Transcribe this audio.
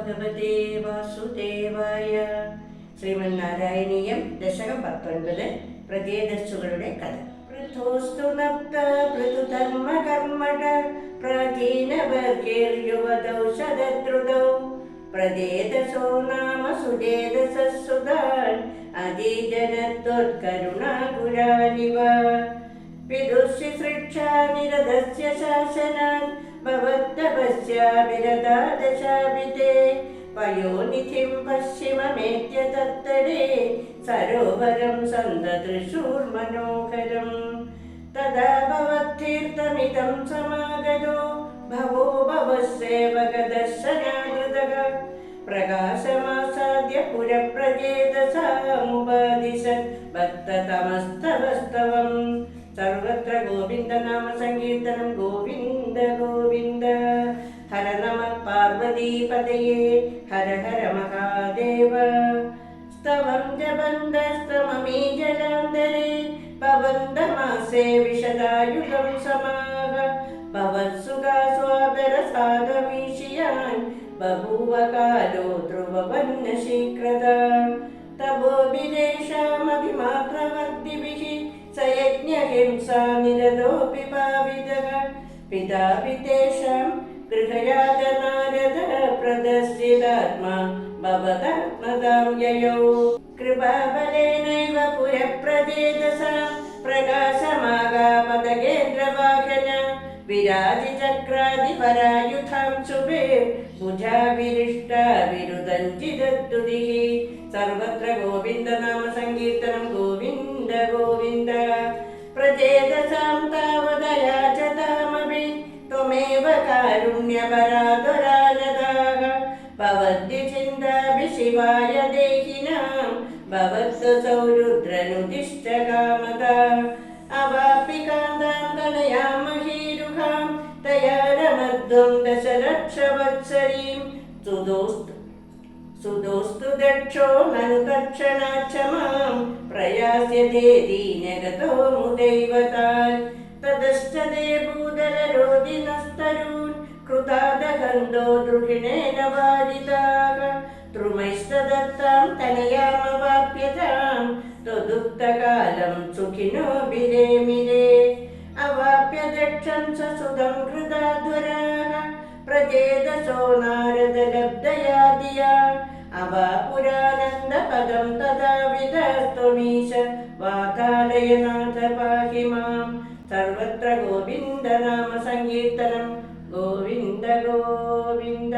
ഭഗവതേ വാസുദേവായ ശ്രീമന്നാരായണീയം ദശകം പത്തൊൻപത് പ്രജേതസ്സുകളുടെ കഥ. പൃഥോസ്തു നപ്ത പൃഥുധർമ്മ കർമ്മട പ്രാചീനവർഗേർയുവതൗ ശതദ്രുതൗ പ്രജേതസോ നാമ സുജേതസസുതാൻ അതീജനത്വത്കരുണാപുരാനിവ വിദുശുശ്രക്ഷാനിരതസ്യ ശാസനാൻ ഭവത്തപസ്യാവിരതാദശാഭിതേ സരോവരം സന്തതൃശൂർമനോഹരം തദാ ഭവത്തീർത്ഥമിതം സമാഗതോ ഭവോ ഭവസേവകദർശനാകൃതഃ പ്രകാശമാസാദ്യ പുരപ്രജേതസാമുപാദിശത് ഭക്തതമസ്തവസ്തവം സർവത്ര ഗോവിന്ദ നാമ സങ്കീർത്തനം ഗോവിന്ദ ഗോവിന്ദ ഹര നമ पार्वतीपदये हर हर महादेव। स्तवं जबन्दस्तममी जलान्तरे पवन्दमासे विशदायुगं समाः पवत्सुगास्वादरसागमीशियान् बभूव कालो ध्रुववन्नशीघ्रद तवोभिरेषामभिमात्रवर्तिभिः स यज्ञहिंसा निरतोऽपि पिता पितेषां गृहयातना भवदात्मा भवदात्मदां कृपाबलेनैव पुरप्रचेतसा प्रकाशमागापदगेन्द्रवाहन विराजिचक्रादिपरायुधां शुभे भुजाभिरिष्टा विरुदञ्चिदत्तुतिः सर्वत्र गोविन्दनामसङ्कीर्तनं गोविन्द गोविन्द। प्रचेतसां तावदयाचतामपि त्वमेव कारुण्यपराधो भवद्य चिन्ताभि शिवाय देहिनां भवत्सु सौरुद्रनुदिष्ट कामदा अवापि कान्तां तनयामहीरुहां तया रमध्वं दशलक्षवत्सरीं सुदोस्तु सुदोस्तु दक्षो ननुदक्षणाच्च मां प्रयास्यते दीनगतो मुदैवतान् ततश्च ते भूदलरोदिनस्तरून् ಕೃತಾದಗಂಧೋ ದೃಹಿಣೇನ ವಾದಿತಾಗ ತ್ರುಮೈಸ್ತದತ್ತಾಂ ತನಯಾಮವಾಪ್ಯತಾಂ त्वदुक्तकालं सुखिनो विरेमिरे अवाप्य दक्षं स सुधं कृताध्वराः प्रचेदसो नारदलब्धयादिया अवापुरानन्दपदं तदा विदस्त्वमीश वातालयनाथ पाहि मां सर्वत्र गोविन्दनामसङ्कीर्तनं గోవింద గోవింద.